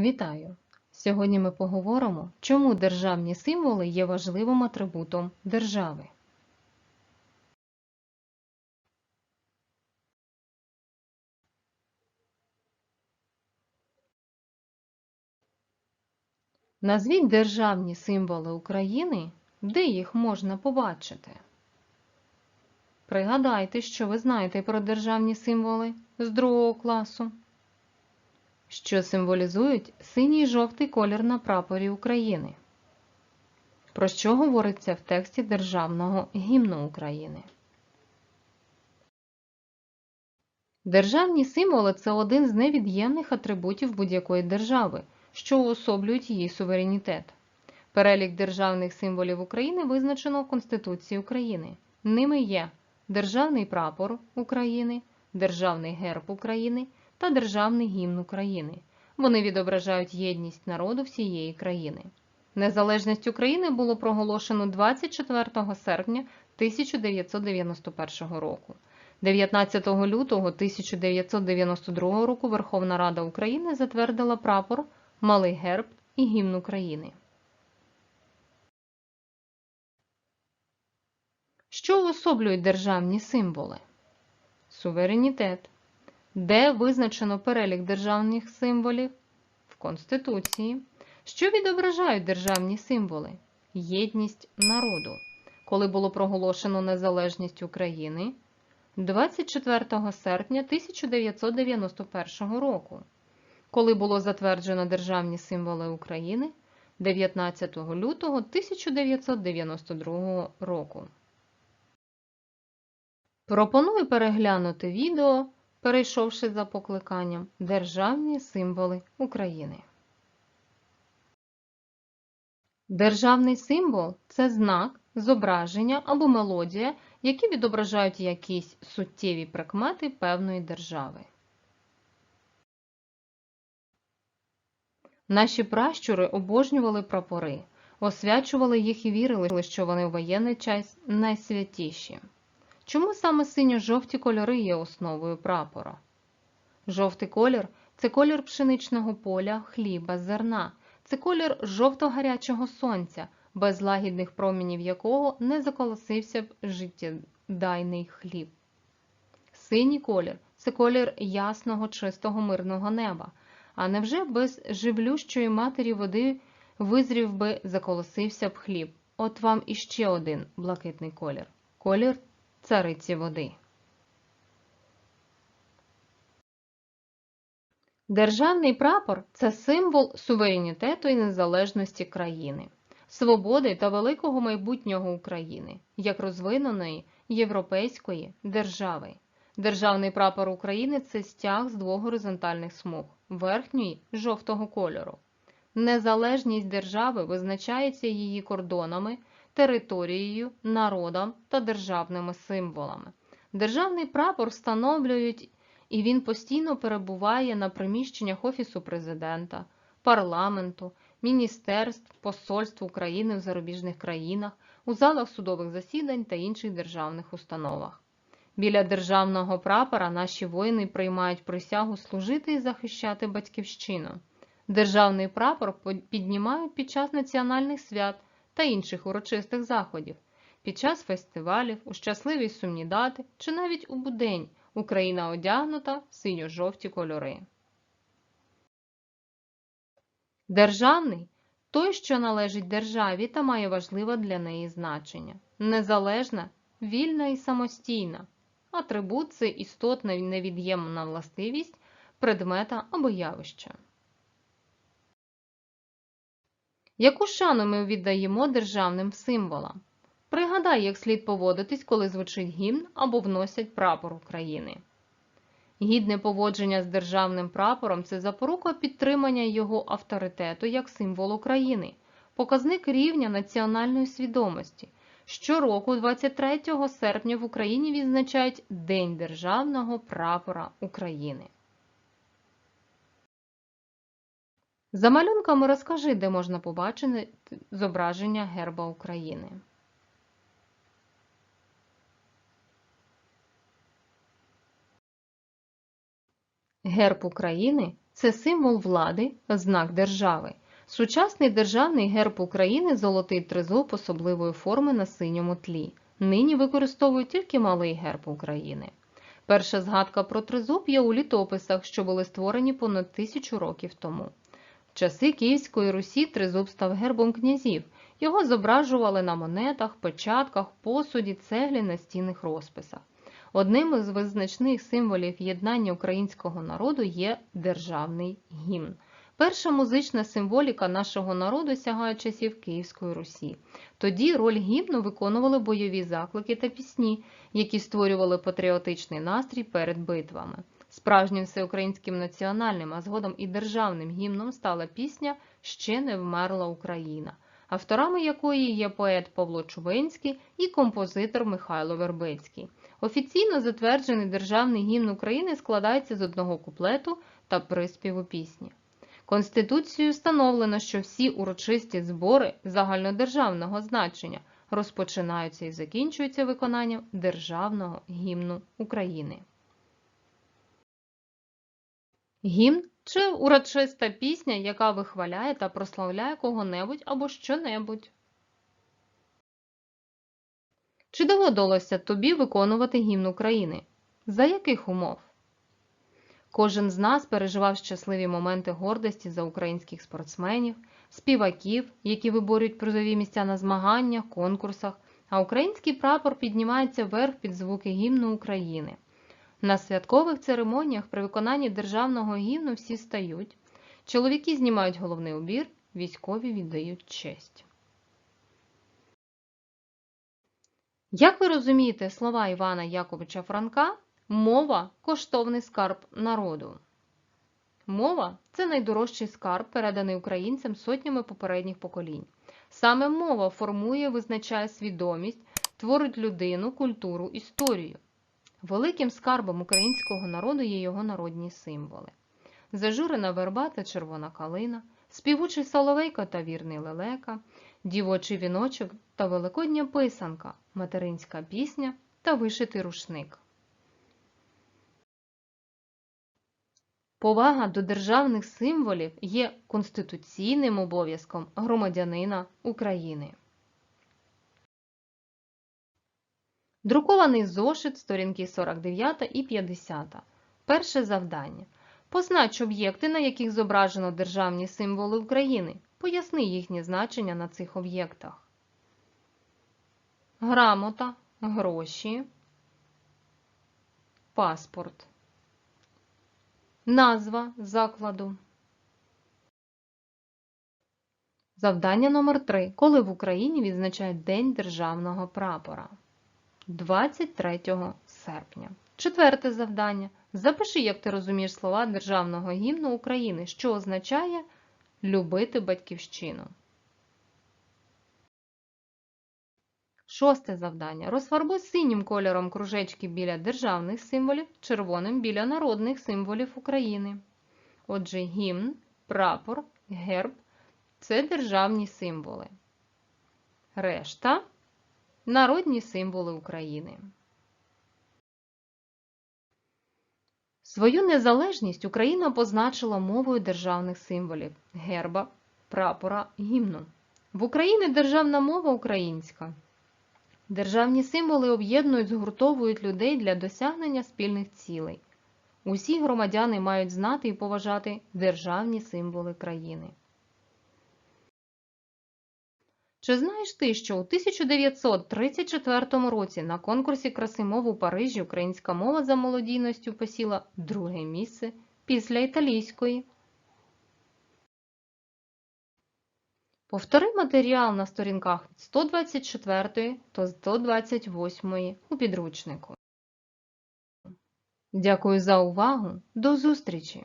Вітаю! Сьогодні ми поговоримо, чому державні символи є важливим атрибутом держави. Назвіть державні символи України, де їх можна побачити. Пригадайте, що ви знаєте про державні символи з другого класу що символізують синій і жовтий колір на прапорі України. Про що говориться в тексті Державного гімну України? Державні символи це один з невід'ємних атрибутів будь-якої держави, що уособлюють її суверенітет. Перелік державних символів України визначено в Конституції України. Ними є Державний прапор України, Державний герб України та Державний гімн України. Вони відображають єдність народу всієї країни. Незалежність України було проголошено 24 серпня 1991 року. 19 лютого 1992 року Верховна Рада України затвердила прапор, Малий герб і гімн України. Що уособлюють державні символи? Суверенітет, де визначено перелік державних символів в Конституції, що відображають державні символи, єдність народу, коли було проголошено незалежність України 24 серпня 1991 року, коли було затверджено державні символи України 19 лютого 1992 року. Пропоную переглянути відео перейшовши за покликанням Державні символи України. Державний символ це знак, зображення або мелодія, які відображають якісь суттєві прикмети певної держави. Наші пращури обожнювали прапори, освячували їх і вірили, що вони в воєнний час найсвятіші. Чому саме синьо-жовті кольори є основою прапора? Жовтий колір це колір пшеничного поля, хліба, зерна, це колір жовто-гарячого сонця, без лагідних промінів якого не заколосився б життєдайний хліб. Синій колір це колір ясного, чистого мирного неба. А невже без живлющої матері води визрів би заколосився б хліб? От вам іще один блакитний колір. Колір цариці води. Державний прапор це символ суверенітету і незалежності країни, свободи та великого майбутнього України як розвиненої європейської держави. Державний прапор України це стяг з двох горизонтальних смуг верхньої жовтого кольору. Незалежність держави визначається її кордонами територією, народом та державними символами. Державний прапор встановлюють і він постійно перебуває на приміщеннях Офісу президента, парламенту, міністерств, посольств України в зарубіжних країнах, у залах судових засідань та інших державних установах. Біля державного прапора наші воїни приймають присягу служити і захищати батьківщину. Державний прапор піднімають під час національних свят та інших урочистих заходів, під час фестивалів, у щасливі сумні дати чи навіть у будень Україна одягнута в синьо-жовті кольори. Державний той, що належить державі та має важливе для неї значення. Незалежна, вільна і самостійна. Атрибут це істотна невід'ємна властивість предмета або явища. Яку шану ми віддаємо державним символам? Пригадай, як слід поводитись, коли звучить гімн або вносять прапор України. Гідне поводження з державним прапором це запорука підтримання його авторитету як символ України, показник рівня національної свідомості. Щороку, 23 серпня, в Україні відзначають День Державного прапора України. За малюнками розкажи, де можна побачити зображення Герба України. Герб України це символ влади, знак держави. Сучасний державний герб України золотий тризуб особливої форми на синьому тлі. Нині використовують тільки малий герб України. Перша згадка про тризуб є у літописах, що були створені понад тисячу років тому. Часи Київської Русі тризуб став гербом князів. Його зображували на монетах, печатках, посуді, цеглі, настінних розписах. Одним із визначних символів єднання українського народу є державний гімн. Перша музична символіка нашого народу сягає часів Київської Русі. Тоді роль гімну виконували бойові заклики та пісні, які створювали патріотичний настрій перед битвами. Справжнім всеукраїнським національним, а згодом і державним гімном стала пісня Ще не вмерла Україна, авторами якої є поет Павло Чубинський і композитор Михайло Вербицький. Офіційно затверджений державний гімн України складається з одного куплету та приспіву пісні. Конституцією встановлено, що всі урочисті збори загальнодержавного значення розпочинаються і закінчуються виконанням державного гімну України. Гімн чи урочиста пісня, яка вихваляє та прославляє кого-небудь або що-небудь. Чи доводилося тобі виконувати гімн України? За яких умов? Кожен з нас переживав щасливі моменти гордості за українських спортсменів, співаків, які виборюють призові місця на змаганнях, конкурсах, а український прапор піднімається вверх під звуки гімну України. На святкових церемоніях при виконанні державного гімну всі стають. Чоловіки знімають головний убір, військові віддають честь. Як ви розумієте слова Івана Яковича Франка, мова коштовний скарб народу. Мова це найдорожчий скарб, переданий українцям сотнями попередніх поколінь. Саме мова формує, визначає свідомість, творить людину, культуру, історію. Великим скарбом українського народу є його народні символи. Зажурена верба та червона калина, співучий соловейко та вірний лелека, дівочий віночок та великодня писанка, материнська пісня та вишитий рушник. Повага до державних символів є конституційним обов'язком громадянина України. Друкований зошит, сторінки 49 і 50. Перше завдання. Познач об'єкти, на яких зображено державні символи України. Поясни їхнє значення на цих об'єктах. Грамота, гроші, паспорт. Назва закладу. Завдання номер 3 Коли в Україні відзначають День державного прапора? 23 серпня. Четверте завдання. Запиши, як ти розумієш слова Державного гімну України, що означає любити батьківщину. Шосте завдання. Розфарбуй синім кольором кружечки біля державних символів, червоним біля народних символів України. Отже, гімн, прапор, герб це державні символи. Решта народні символи України. Свою незалежність Україна позначила мовою державних символів герба, прапора, гімну. В Україні державна мова українська. Державні символи об'єднують, згуртовують людей для досягнення спільних цілей. Усі громадяни мають знати і поважати державні символи країни. Чи знаєш ти, що у 1934 році на конкурсі краси мов у Парижі українська мова за молодійністю посіла друге місце після італійської? Повтори матеріал на сторінках від 124 до 128 у підручнику. Дякую за увагу. До зустрічі!